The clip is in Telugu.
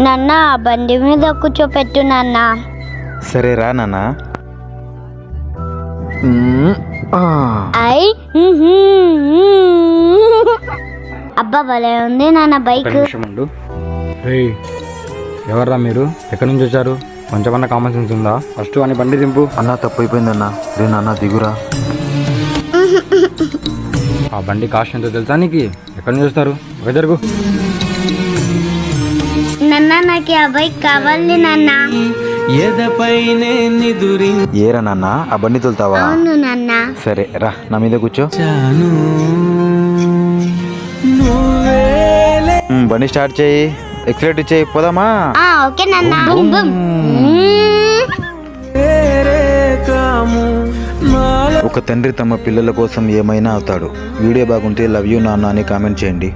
నాన్న ఆ బండి మీద కూర్చోపెట్టు నాన్న. సరే రా నాన్న. ఐ. అబ్బా భలే ఉంది నాన్న బైక్. ఎవర్రా మీరు? ఎక్కడి నుంచి వచ్చారు? కొంచెమన్నా కామన్ సెన్స్ ఉందా? ఫస్ట్ అని బండి దింపు. అన్న తప్పైపోయిందన్న రే నాన్న దిగురా. ఆ బండి కాస్ట్ ఎంతో తెలుసా నీకు? ఎక్కడి నుంచి వస్తారు? ఒక జరుగు. నాన్న నాకు ఆ బైక్ కావాలి నాన్న. ఎదపైనే ఏరా నాన్న ఆ బండి తోలుతావా? అవును నాన్న. సరే రా నా మీద కూర్చో. నువ్వేలే బండి స్టార్ట్ చేయి ఎక్సలేట్ చేయి పోదామా? ఆ ఓకే నాన్న. బుమ్ బుమ్ కాము నాలో ఒక తండ్రి తమ పిల్లల కోసం ఏమైనా అవుతాడు. వీడియో బాగుంటే లవ్ యూ నాన్న అని కామెంట్ చేయండి.